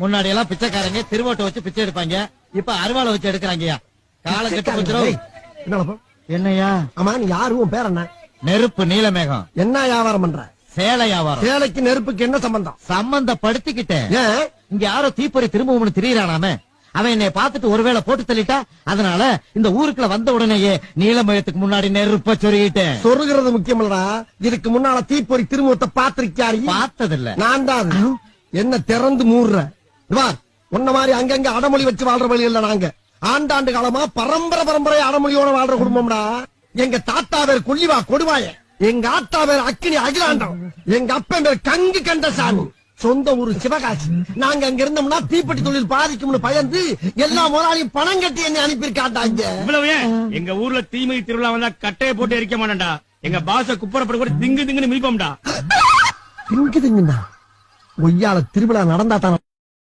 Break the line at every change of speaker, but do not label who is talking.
முன்னாடி எல்லாம் பிச்சைக்காரங்க திருவோட்டை வச்சு பிச்சை எடுப்பாங்க. இப்ப அருவாளை வச்சு எடுக்கிறாங்கய்யா. காலம் கெட்டு போச்சுரோ?
ஏய், என்னடா
என்னய்யா?
ஆமா நீ யாரு? உன் பேர் என்ன?
நெருப்பு நீலமேகம்.
என்ன வியாபாரம் பண்ற?
சேலை வியாபாரம்.
சேலைக்கு நெருப்புக்கு என்ன சம்பந்தம்?
சம்பந்தப்படுத்திக்கிட்டேன். இங்க யாரோ தீப்பொறி திரும்பவும்னு திரியறானாமே. அவன் என்னை பார்த்துட்டு ஒருவேளை போட்டு தள்ளிட்டா? அதனால இந்த ஊருக்குள்ள வந்த உடனேயே நீலமயத்துக்கு முன்னாடி நெருப்ப சொருகிட்டேன்.
சொருகிறது முக்கியமல்லடா. இதுக்கு முன்னால தீப்பொறி திருமுகத்தை பாத்திருக்கியாரு
பார்த்ததில்ல.
நான் தான். என்ன திறந்து மூடுற? வா உன்ன மாதிரி அங்கங்க அடமொழி வச்சு வாழ்ற வழி இல்ல நாங்க. ஆண்டாண்டு காலமா பரம்பரை பரம்பரை அடமொழியோட வாழ்ற குடும்பம்டா. எங்க தாத்தா பேர் கொல்லிவா கொடுவாய. எங்க ஆத்தா பேர் அக்கினி அகிலாண்டம். எங்க அப்பன் பேர் கங்கு கண்டசாமி சொந்த ஊரு சிவகாசி. நாங்க அங்க இருந்தோம்னா தீப்பெட்டி தொழில் பாதிக்கும்னு பயந்து எல்லா முதலாளியும் பணம் கட்டி என்ன அனுப்பியிருக்காண்டாங்க
இவ்வளவு எங்க ஊர்ல தீமை திருவிழா வந்தா கட்டைய போட்டு எரிக்க மாட்டேன்டா. எங்க பாச குப்பரப்பட கூட திங்கு திங்குன்னு மிதிப்போம்டா.
திங்கு திங்குண்டா. ஒய்யால திருவிழா நடந்தா தானே